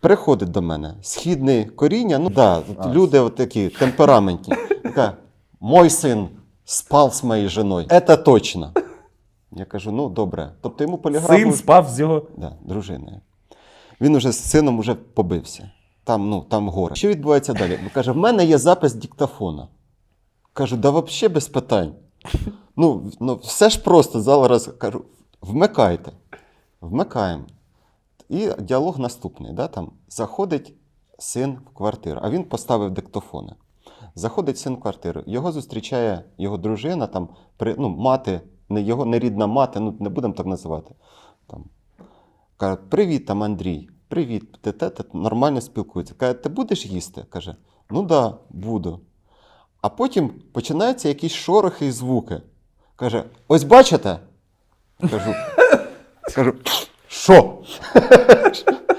Приходить до мене східне коріння, ну да, А. люди от такі темпераментні. Така, мой син спав з моєю жіною. Це точно. Я кажу, ну добре. Тобто йому поліграфу... Син спав з його. Да, дружиною. Він уже з сином уже побився. Там, ну, там горе. Що відбувається далі? Він каже: в мене є запис диктофона. Кажу, да взагалі без питань. Ну, ну, все ж просто зараз кажу, вмикайте. Вмикаємо. І діалог наступний. Да, там, заходить син в квартиру, а він поставив диктофони. Заходить син в квартиру, його зустрічає його дружина, там, при, ну, мати, не його не рідна мати, ну не будемо так називати. Там, каже, привіт, там Андрій, привіт, ти, те, те, нормально спілкується. Каже, ти будеш їсти? Каже, ну да, буду. А потім починаються якісь шорохи і звуки. Каже: ось бачите? Кажу, кажу, що?